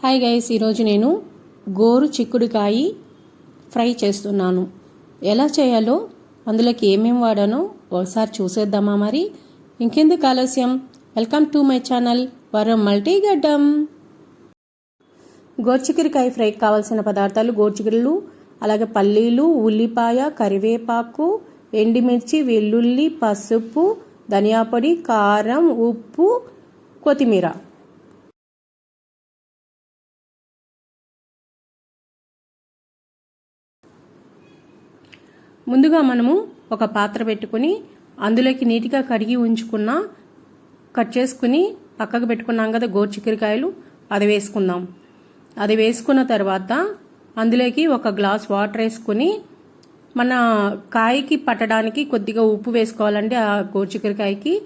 Hi guys ఈరోజు నేను గోరు చిక్కుడుకాయ ఫ్రై చేస్తున్నాను. ఎలా చేయాలో అందులోకి ఏమేమి వాడానో ఒకసారి చూసేద్దామా మరి? ఇంకెందుకు ఆలస్యం? వెల్కమ్ టు మై ఛానల్ వరం మల్టీగడ్డం గోర్చిక్కుడికాయ ఫ్రైకి కావాల్సిన పదార్థాలు గోర్చిక్కుడులు అలాగే పల్లీలు ఉల్లిపాయ కరివేపాకు ఎండిమిర్చి వెల్లుల్లి పసుపు ధనియా పొడి కారం ఉప్పు కొత్తిమీర. ముందుగా మనము ఒక పాత్ర పెట్టుకుని అందులోకి నీట్గా కడిగి ఉంచుకున్న కట్ చేసుకుని పక్కకు పెట్టుకున్నాం కదా గోరుచిక్కుడుకాయలు అది వేసుకుందాం. అది వేసుకున్న తర్వాత అందులోకి ఒక గ్లాస్ వాటర్ వేసుకుని మన కాయకి పట్టడానికి కొద్దిగా ఉప్పు వేసుకోవాలంటే ఆ గోరుచిక్కుడుకాయకి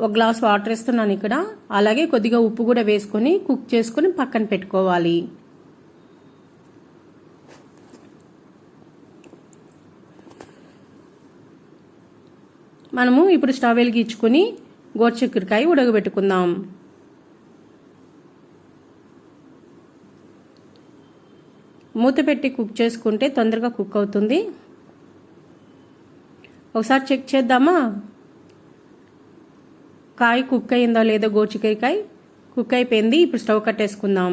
ఒక గ్లాస్ వాటర్ వేస్తున్నాను ఇక్కడ. అలాగే కొద్దిగా ఉప్పు కూడా వేసుకొని కుక్ చేసుకుని పక్కన పెట్టుకోవాలి. మనము ఇప్పుడు స్టవ్ వెలిగించుకొని గోరుచిక్కుడుకాయ ఉడకబెట్టుకుందాం. మూత పెట్టి కుక్ చేసుకుంటే తొందరగా కుక్ అవుతుంది. ఒకసారి చెక్ చేద్దామా? కాయ కుక్ అయిందో లేదో గోరుచిక్కుడికాయ? కుక్ అయిపోయింది ఇప్పుడు స్టవ్ కట్టేసుకుందాం.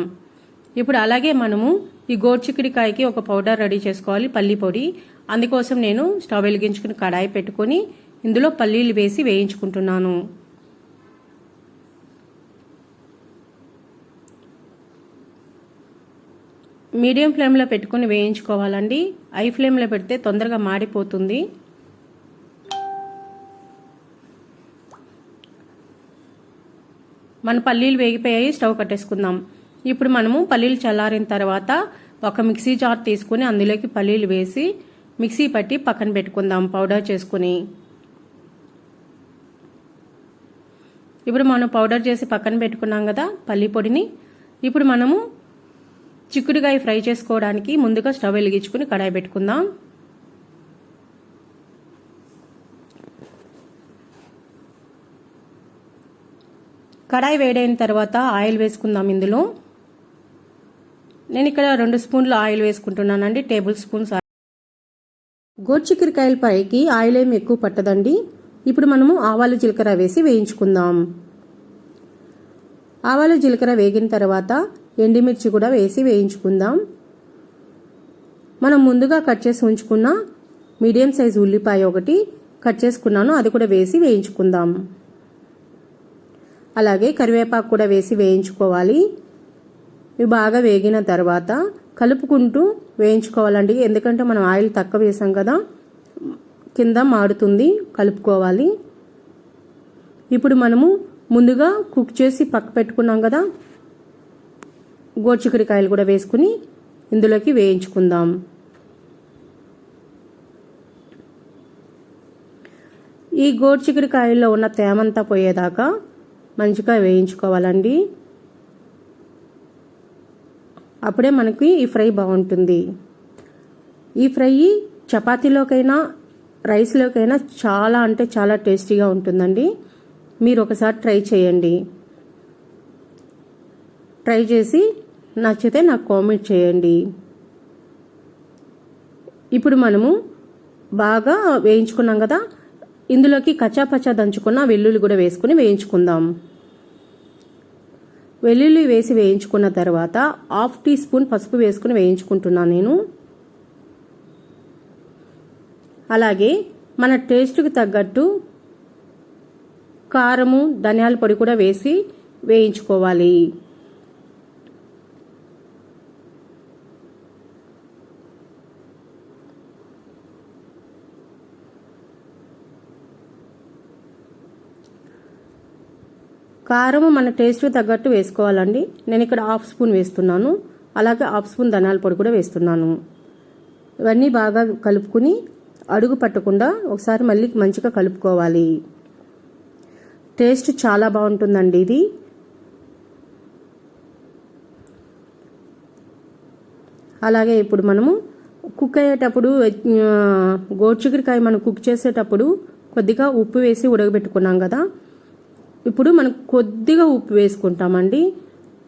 ఇప్పుడు అలాగే మనము ఈ గోరుచిక్కుడికాయకి ఒక పౌడర్ రెడీ చేసుకోవాలి పల్లి పొడి. అందుకోసం నేను స్టవ్ వెలిగించుకుని కడాయి పెట్టుకొని ఇందులో పల్లీలు వేసి వేయించుకుంటున్నాను. మీడియం ఫ్లేమ్లో పెట్టుకుని వేయించుకోవాలండి. ఐ ఫ్లేమ్లో పెడితే తొందరగా మాడిపోతుంది. మన పల్లీలు వేగిపోయాయి స్టవ్ కట్టేసుకుందాం. ఇప్పుడు మనము పల్లీలు చల్లారిన తర్వాత ఒక మిక్సీ జార్ తీసుకుని అందులోకి పల్లీలు వేసి మిక్సీ పట్టి పక్కన పెట్టుకుందాం పౌడర్ చేసుకుని. ఇప్పుడు మనం పౌడర్ చేసి పక్కన పెట్టుకున్నాం కదా పల్లి పొడిని. ఇప్పుడు మనము చిక్కుడుగాయ ఫ్రై చేసుకోవడానికి ముందుగా స్టవ్ వెలిగించుకుని కడాయి పెట్టుకుందాం. కడాయి వేడైన తర్వాత ఆయిల్ వేసుకుందాం ఇందులో. నేను ఇక్కడ రెండు స్పూన్లు ఆయిల్ వేసుకుంటున్నానండి టేబుల్ స్పూన్స్ గోరుచిక్కుడుకాయల పైకి ఆయిల్ ఏమి ఎక్కువ పట్టదండి. ఇప్పుడు మనము ఆవాలు జీలకర్ర వేసి వేయించుకుందాం. ఆవాలు జీలకర్ర వేగిన తర్వాత ఎండిమిర్చి కూడా వేసి వేయించుకుందాం. మనం ముందుగా కట్ చేసి ఉంచుకున్న మీడియం సైజు ఉల్లిపాయ ఒకటి కట్ చేసుకున్నాను అది కూడా వేసి వేయించుకుందాం. అలాగే కరివేపాకు కూడా వేసి వేయించుకోవాలి. ఇవి బాగా వేగిన తర్వాత కలుపుకుంటూ వేయించుకోవాలండి ఎందుకంటే మనం ఆయిల్ తక్కువ వేసాం కదా. కింద మాడుతుంది కలుపుకోవాలి. ఇప్పుడు మనము ముందుగా కుక్ చేసి పక్క పెట్టుకున్నాం కదా. గోరుచిక్కుడికాయలు కూడా వేసుకుని ఇందులోకి వేయించుకుందాం. ఈ గోరుచిక్కుడికాయల్లో ఉన్న తేమంతా పోయేదాకా మంచిగా వేయించుకోవాలండి. అప్పుడే మనకి ఈ ఫ్రై బాగుంటుంది. ఈ ఫ్రై చపాతీలోకైనా రైస్లోకైనా చాలా అంటే చాలా టేస్టీగా ఉంటుందండి. మీరు ఒకసారి ట్రై చేయండి. ట్రై చేసి నచ్చితే నాకు కామెంట్ చేయండి. ఇప్పుడు మనము బాగా వేయించుకున్నాం కదా ఇందులోకి కచ్చాపచ్చా దంచుకున్న వెల్లుల్లి కూడా వేసుకుని వేయించుకుందాం. వెల్లుల్లి వేసి వేయించుకున్న తర్వాత హాఫ్ టీ స్పూన్ పసుపు వేసుకుని వేయించుకుంటున్నాను నేను. అలాగే మన టేస్ట్కి తగ్గట్టు కారము ధనియాల పొడి కూడా వేసి వేయించుకోవాలి. కారం మన టేస్ట్కి తగ్గట్టు వేసుకోవాలండి. నేను ఇక్కడ హాఫ్ స్పూన్ వేస్తున్నాను. అలాగే హాఫ్ స్పూన్ ధనాల పొడి కూడా వేస్తున్నాను. ఇవన్నీ బాగా కలుపుకుని అడుగు పట్టకుండా ఒకసారి మళ్ళీ మంచిగా కలుపుకోవాలి. టేస్ట్ చాలా బాగుంటుందండి ఇది. అలాగే ఇప్పుడు మనము కుక్ అయ్యేటప్పుడు గోడ్చిగురికాయ మనం కుక్ చేసేటప్పుడు కొద్దిగా ఉప్పు వేసి ఉడకబెట్టుకున్నాం కదా. ఇప్పుడు మనం కొద్దిగా ఉప్పు వేసుకుంటామండి.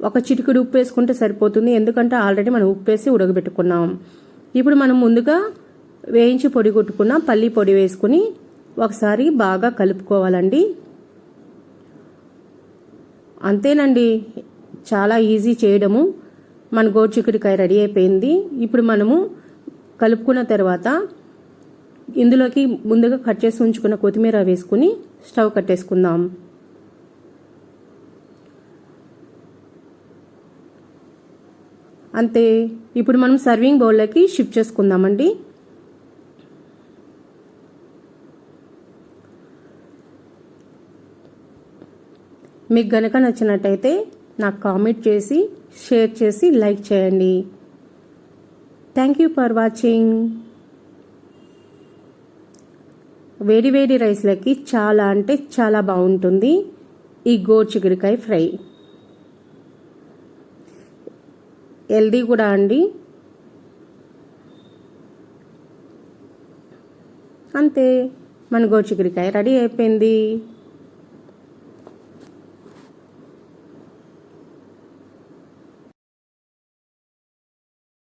ఒక చిటికెడు ఉప్పు వేసుకుంటే సరిపోతుంది. ఎందుకంటే ఆల్రెడీ మనం ఉప్పు వేసి ఉడకబెట్టుకున్నాం. ఇప్పుడు మనం ముందుగా వేయించి పొడి కొట్టుకున్న పల్లి పొడి వేసుకుని ఒకసారి బాగా కలుపుకోవాలండి. అంతేనండి చాలా ఈజీ చేయడము. మన గోరుచిక్కుడికాయ రెడీ అయిపోయింది. ఇప్పుడు మనము కలుపుకున్న తర్వాత ఇందులోకి ముందుగా కట్ చేసి ఉంచుకున్న కొత్తిమీర వేసుకుని స్టవ్ కట్టేసుకుందాం. అంతే ఇప్పుడు మనం సర్వింగ్ బౌల్లోకి షిఫ్ట్ చేసుకుందామండి. మీకు గనక నచ్చినట్టయితే నాకు కామెంట్ చేసి షేర్ చేసి లైక్ చేయండి. థ్యాంక్ యూ ఫర్ వాచింగ్ వేడి వేడి రైస్లకి చాలా అంటే చాలా బాగుంటుంది. ఈ గోరు ఫ్రై. హెల్దీ కూడా అండి. అంతే మన గోరు రెడీ అయిపోయింది.